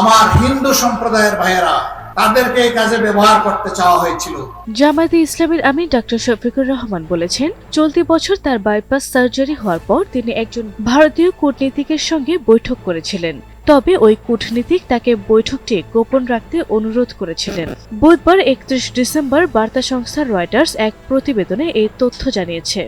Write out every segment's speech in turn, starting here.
আমার হিন্দু সম্প্রদায়ের ভাইয়েরা, তাদেরকে এই কাজে ব্যবহার করতে চাওয়া হয়েছিল। জামায়াতে ইসলামের আমি ডক্টর শফিকুর রহমান বলেছেন, চলতি বছর তার বাইপাস সার্জারি হওয়ার পর তিনি একজন ভারতীয় কূটনীতিকের সঙ্গে বৈঠক করেছিলেন। তবে ওই কূটনীতিক তাকে বৈঠকটি গোপন রাখতে অনুরোধ করেছিলেন। বুধবার একত্রিশ ডিসেম্বর বার্তা সংস্থা রয়টার্স এক প্রতিবেদনে এই তথ্য জানিয়েছে।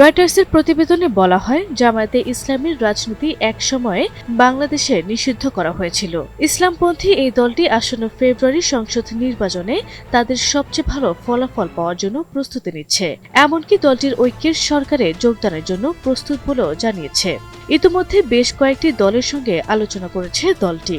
রয়টার্সের প্রতিবেদনে বলা হয়, জামায়াতে ইসলামীর রাজনীতি এক সময়ে বাংলাদেশে নিষিদ্ধ করা হয়েছিল। ইসলামপন্থী এই দলটি আসন্ন ফেব্রুয়ারি সংসদ নির্বাচনে তাদের সবচেয়ে ভালো ফলাফল পাওয়ার জন্য প্রস্তুতি নিচ্ছে। এমনকি দলটির ঐক্যের সরকারে যোগদানের জন্য প্রস্তুত বলেও জানিয়েছে। ইতিমধ্যে বেশ কয়েকটি দলের সঙ্গে আলোচনা করেছে দলটি।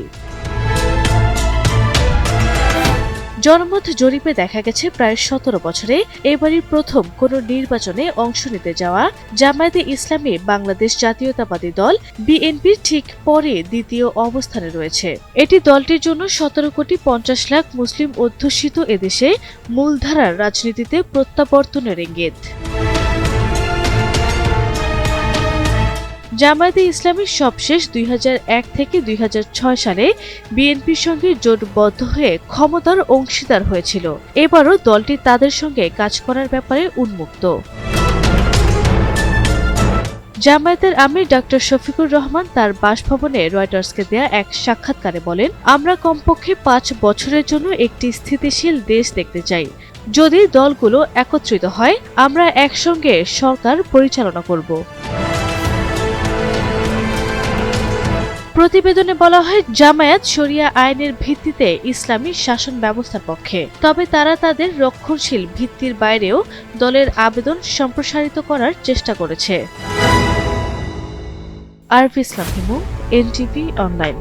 জনমত জরিপে দেখা গেছে প্রায় সতেরো বছরে এবারই প্রথম কোন নির্বাচনে অংশ নিতে যাওয়া জামায়াতে ইসলামী বাংলাদেশ জাতীয়তাবাদী দল বিএনপির ঠিক পরে দ্বিতীয় অবস্থানে রয়েছে। এটি দলটির জন্য সতেরো কোটি পঞ্চাশ লাখ মুসলিম অধ্যুষিত এদেশে মূলধারার রাজনীতিতে প্রত্যাবর্তনের ইঙ্গিত। জামায়াতে ইসলামীর সবশেষ দুই হাজার এক থেকে দুই হাজার ছয় সালে বিএনপির সঙ্গে জোটবদ্ধ হয়ে ক্ষমতার অংশীদার হয়েছিল। এবারও দলটি তাদের সঙ্গে কাজ করার ব্যাপারে উন্মুক্ত। জামায়াতের আমির ডক্টর শফিকুর রহমান তার বাসভবনে রয়টার্সকে দেয়া এক সাক্ষাৎকারে বলেন, আমরা কমপক্ষে পাঁচ বছরের জন্য একটি স্থিতিশীল দেশ দেখতে চাই। যদি দলগুলো একত্রিত হয়, আমরা একসঙ্গে সরকার পরিচালনা করব। প্রতিবেদনে বলা হয়, জামায়াত শরিয়া আইনের ভিত্তিতে ইসলামী শাসন ব্যবস্থার পক্ষে। তবে তারা তাদের রক্ষণশীল ভিত্তির বাইরেও দলের আবেদন সম্প্রসারিত করার চেষ্টা করেছে। আরফ ইসলাম হিমু এনটিভি অনলাইন।